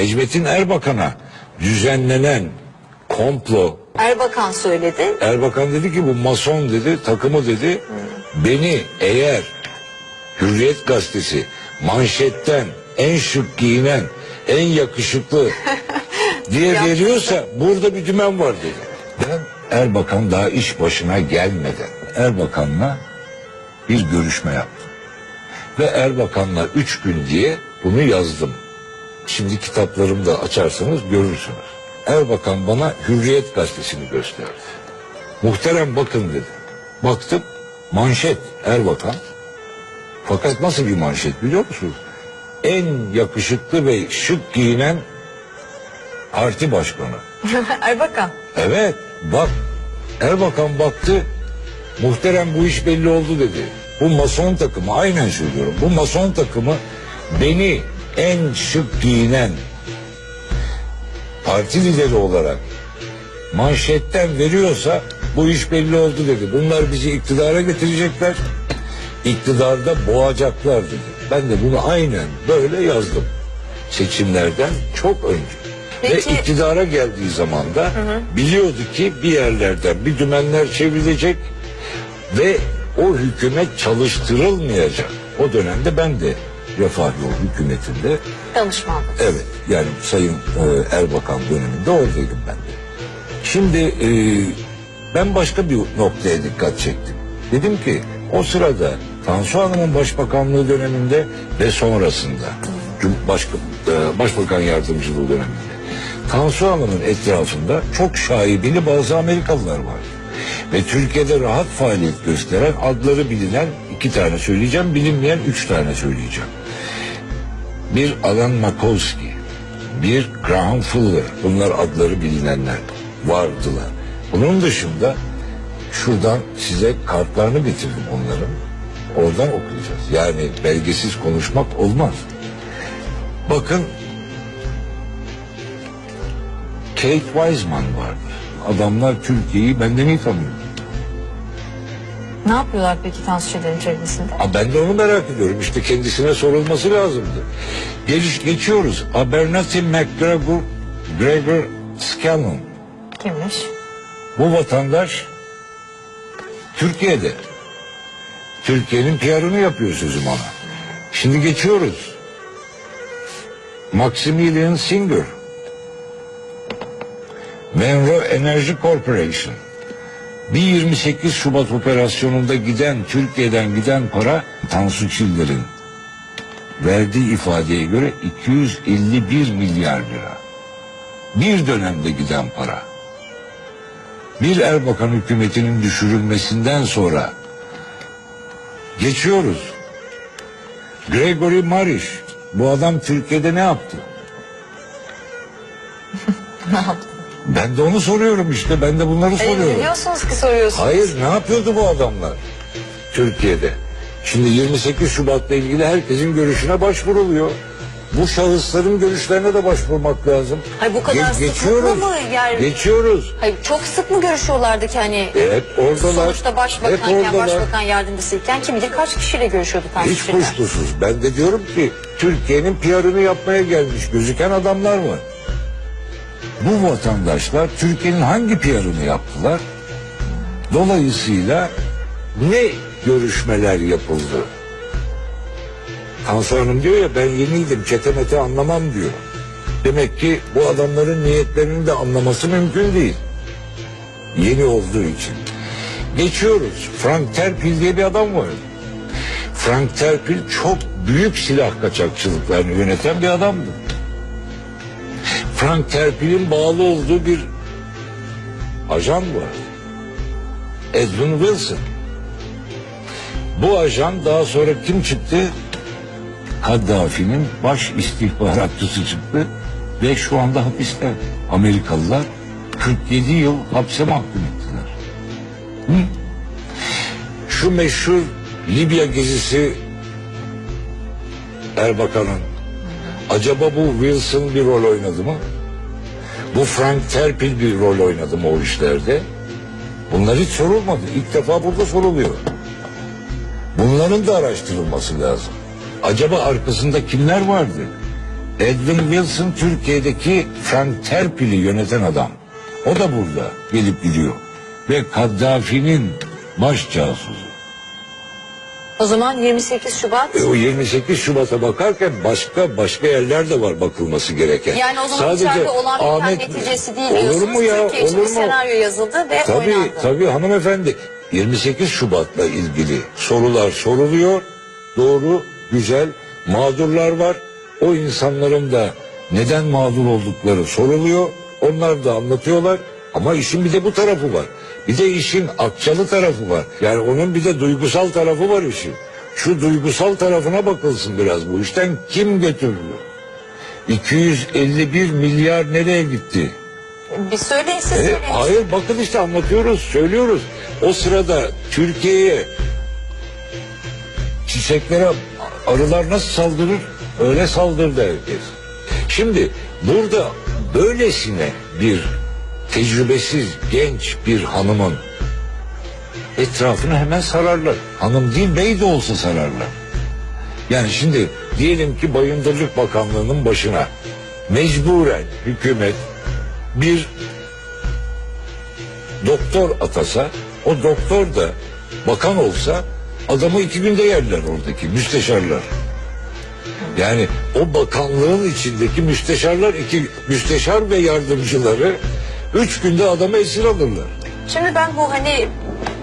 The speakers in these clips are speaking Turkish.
Necmettin Erbakan'a düzenlenen komplo Erbakan söyledi. Erbakan dedi ki bu mason dedi takımı dedi beni eğer Hürriyet gazetesi manşetten en şık giyinen en yakışıklı diye veriyorsa burada bir dümen var dedi. Ben Erbakan daha iş başına gelmeden Erbakan'la bir görüşme yaptım. Ve Erbakan'la üç gün diye bunu yazdım. Şimdi kitaplarımda açarsanız görürsünüz. Erbakan bana Hürriyet gazetesini gösterdi. Muhterem bakın dedi. Baktım manşet Erbakan. Fakat nasıl bir manşet biliyor musunuz? En yakışıklı ve şık giyinen parti başkanı. Erbakan. Evet bak Erbakan baktı muhterem bu iş belli oldu dedi. Bu mason takımı aynen söylüyorum. Bu mason takımı beni en şık giyinen parti lideri olarak manşetten veriyorsa bu iş belli oldu dedi. Bunlar bizi iktidara getirecekler. İktidarda boğacaklar dedi. Ben de bunu aynen böyle yazdım. Seçimlerden çok önce. Peki- Ve iktidara geldiği zaman da biliyordu ki bir yerlerden bir dümenler çevrilecek ve o hükümet çalıştırılmayacak. O dönemde ben de Refah Yol hükümetinde Danışmanlık. Evet yani Sayın e, Erbakan döneminde oradaydım ben de. Şimdi e, ben başka bir noktaya dikkat çektim. Dedim ki o sırada Tansu Hanım'ın başbakanlığı döneminde ve sonrasında başka, e, başbakan yardımcılığı döneminde Tansu Hanım'ın etrafında çok şaibeli bazı Amerikalılar var. Ve Türkiye'de rahat faaliyet gösteren adları bilinen iki tane söyleyeceğim, bilinmeyen üç tane söyleyeceğim bir Alan Makovsky, bir Graham Fuller. Bunlar adları bilinenler vardılar. Bunun dışında şuradan size kartlarını getirdim onların. Oradan okuyacağız. Yani belgesiz konuşmak olmaz. Bakın Kate Wiseman vardır. Adamlar Türkiye'yi benden iyi tanıyor. Ne yapıyorlar peki Tansu Çiller'in çevresinde? Ha, ben de onu merak ediyorum. İşte kendisine sorulması lazımdı. Geliş, geçiyoruz. Abernathy McGregor Gregor Scanlon. Kimmiş? Bu vatandaş Türkiye'de. Türkiye'nin PR'ını yapıyor sözüm ona. Şimdi geçiyoruz. Maximilian Singer. Menro Energy Corporation. Bir 28 Şubat operasyonunda giden Türkiye'den giden para Tansu Çiller'in verdiği ifadeye göre 251 milyar lira. Bir dönemde giden para. Bir Erbakan hükümetinin düşürülmesinden sonra geçiyoruz. Gregory Marish bu adam Türkiye'de ne yaptı? Ne yaptı? Ben de onu soruyorum işte. Ben de bunları E, soruyorum. biliyorsunuz ki soruyorsunuz. Hayır ne yapıyordu bu adamlar Türkiye'de? Şimdi 28 Şubat'la ilgili herkesin görüşüne başvuruluyor. Bu şahısların görüşlerine de başvurmak lazım. Hayır, bu kadar sıklıkla mı yer- Geçiyoruz. Hayır, çok sık mı görüşüyorlardı ki hani? E, hep oradalar. Sonuçta başbakan oradalar. başbakan yardımcısıyken kim bilir kaç kişiyle görüşüyordu Tansu Hiç kuşkusuz. Ben de diyorum ki Türkiye'nin PR'ını yapmaya gelmiş gözüken adamlar var. Bu vatandaşlar Türkiye'nin hangi PR'ını yaptılar? Dolayısıyla ne görüşmeler yapıldı? Tansu Hanım diyor ya ben yeniydim çetemete anlamam diyor. Demek ki bu adamların niyetlerini de anlaması mümkün değil. Yeni olduğu için. Geçiyoruz. Frank Terpil diye bir adam var. Frank Terpil çok büyük silah kaçakçılıklarını yöneten bir adamdı. Frank Terpil'in bağlı olduğu bir ajan var. Edwin Wilson. Bu ajan daha sonra kim çıktı? Kaddafi'nin baş istihbaratçısı çıktı ve şu anda hapiste. Amerikalılar 47 yıl hapse mahkum ettiler. Hı? Şu meşhur Libya gezisi Erbakan'ın acaba bu Wilson bir rol oynadı mı? Bu Frank Terpil bir rol oynadı mı o işlerde? Bunlar hiç sorulmadı. İlk defa burada soruluyor. Bunların da araştırılması lazım. Acaba arkasında kimler vardı? Edwin Wilson Türkiye'deki Frank Terpil'i yöneten adam. O da burada gelip gidiyor. Ve Kaddafi'nin baş casusu. O zaman 28 Şubat E, o 28 Şubat'a bakarken başka başka yerler de var bakılması gereken. yani o zaman içeride olan bir neticesi değil Olur diyorsunuz. mu ya? Türkiye için Olur bir mu? senaryo yazıldı ve Tabii oynandı. tabii hanımefendi 28 Şubat'la ilgili sorular soruluyor. Doğru, güzel. Mağdurlar var. O insanların da neden mağdur oldukları soruluyor. Onlar da anlatıyorlar. Ama işin bir de bu tarafı var. Bir de işin akçalı tarafı var. Yani onun bir de duygusal tarafı var işin. Şu duygusal tarafına bakılsın biraz bu işten kim götürdü? 251 milyar nereye gitti? Bir söyleyin siz E, hayır bakın işte anlatıyoruz, söylüyoruz. O sırada Türkiye'ye çiçeklere arılar nasıl saldırır? Öyle saldırdı herkes. Şimdi burada böylesine bir tecrübesiz genç bir hanımın etrafını hemen sararlar. Hanım değil bey de olsa sararlar. Yani şimdi diyelim ki Bayındırlık Bakanlığı'nın başına mecburen hükümet bir doktor atasa o doktor da bakan olsa adamı iki günde yerler oradaki müsteşarlar. Yani o bakanlığın içindeki müsteşarlar iki müsteşar ve yardımcıları üç günde adamı esir alırlar. Şimdi ben bu hani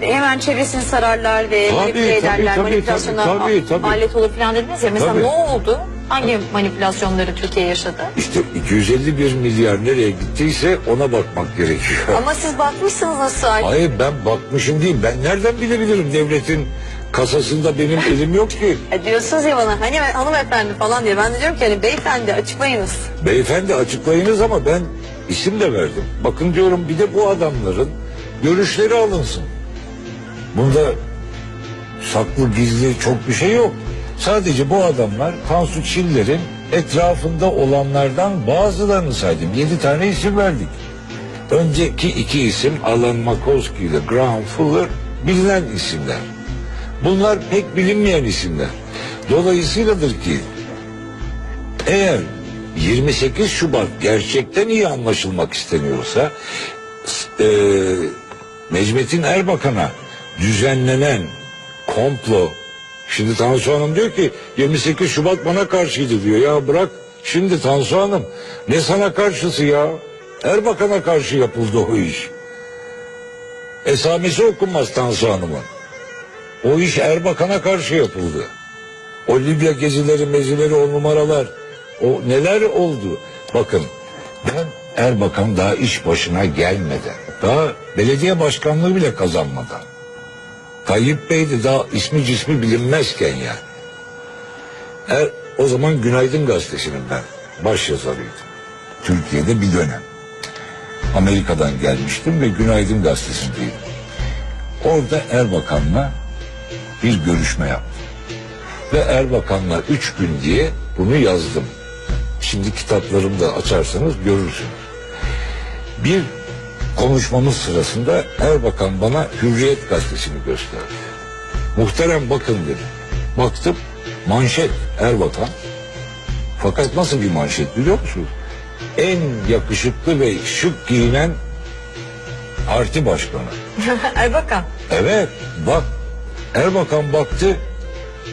hemen çevresini sararlar ve Tabii, manipüle tabii, ederler, tabii, manipülasyona tabii, tabii, alet olur falan dediniz ya. Mesela Tabii. ne oldu? Hangi manipülasyonları Türkiye yaşadı? İşte 251 milyar nereye gittiyse ona bakmak gerekiyor. Ama siz bakmışsınız nasıl? Hayır ben bakmışım değil. Ben nereden bilebilirim devletin kasasında benim elim yok ki. E diyorsunuz ya bana hani hanımefendi falan diye. Ben de diyorum ki hani beyefendi açıklayınız. Beyefendi açıklayınız ama ben isim de verdim. Bakın diyorum bir de bu adamların görüşleri alınsın. Bunda saklı gizli çok bir şey yok. Sadece bu adamlar Tansu Çiller'in etrafında olanlardan bazılarını saydım. Yedi tane isim verdik. Önceki iki isim Alan Makoski ile Graham Fuller bilinen isimler. Bunlar pek bilinmeyen isimler. Dolayısıyladır ki eğer 28 Şubat gerçekten iyi anlaşılmak isteniyorsa e, Necmettin Erbakan'a düzenlenen komplo şimdi Tansu Hanım diyor ki 28 Şubat bana karşıydı diyor. Ya bırak şimdi Tansu Hanım ne sana karşısı ya? Erbakan'a karşı yapıldı o iş. Esamesi okunmaz Tansu Hanım'ın. O iş Erbakan'a karşı yapıldı. O Libya gezileri mezileri o numaralar o neler oldu? Bakın ben Erbakan daha iş başına gelmeden daha belediye başkanlığı bile kazanmadan Tayyip Bey de daha ismi cismi bilinmezken yani er, o zaman Günaydın Gazetesi'nin ben baş yazarıydım. Türkiye'de bir dönem. Amerika'dan gelmiştim ve Günaydın Gazetesi'ndeydim. Orada Erbakan'la bir görüşme yaptım. Ve Erbakan'la üç gün diye bunu yazdım. Şimdi kitaplarımda açarsanız görürsünüz. Bir konuşmamız sırasında Erbakan bana Hürriyet gazetesini gösterdi. Muhterem bakın dedi. Baktım manşet Erbakan. Fakat nasıl bir manşet biliyor musunuz? En yakışıklı ve şık giyinen parti başkanı. Erbakan. Evet bak Erbakan baktı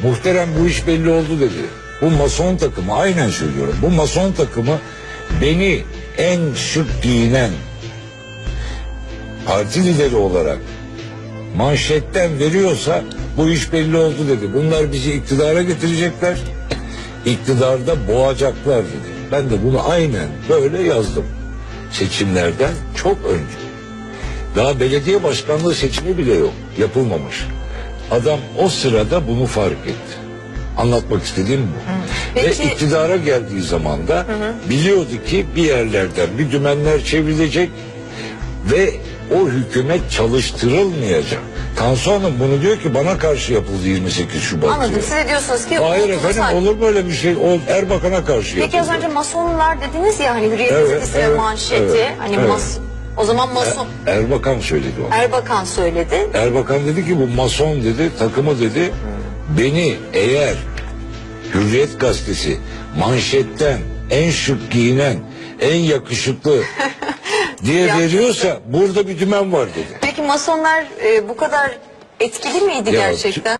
muhterem bu iş belli oldu dedi. Bu mason takımı aynen söylüyorum. Bu mason takımı beni en şık giyinen parti lideri olarak manşetten veriyorsa bu iş belli oldu dedi. Bunlar bizi iktidara getirecekler. İktidarda boğacaklar dedi. Ben de bunu aynen böyle yazdım. Seçimlerden çok önce. Daha belediye başkanlığı seçimi bile yok. Yapılmamış. Adam o sırada bunu fark etti. Anlatmak istediğim bu. Peki- Ve iktidara geldiği zaman da biliyordu ki bir yerlerden bir dümenler çevrilecek ve o hükümet çalıştırılmayacak. Tansu Hanım bunu diyor ki bana karşı yapıldı 28 Şubat Anladım. diyor. Siz de diyorsunuz ki Hayır efendim sanki. olur böyle bir şey. O Erbakan'a karşı Peki az yapıldı. önce masonlar dediniz ya hani Hürriyet Evet, gazetesi ve evet, manşeti. evet, hani evet. mas o zaman mason Erbakan söyledi onu. Erbakan söyledi. Erbakan dedi ki bu mason dedi takımı dedi beni eğer Hürriyet gazetesi manşetten en şık giyinen, en yakışıklı diye veriyorsa burada bir dümen var dedi. Peki masonlar e, bu kadar etkili miydi Ya, gerçekten?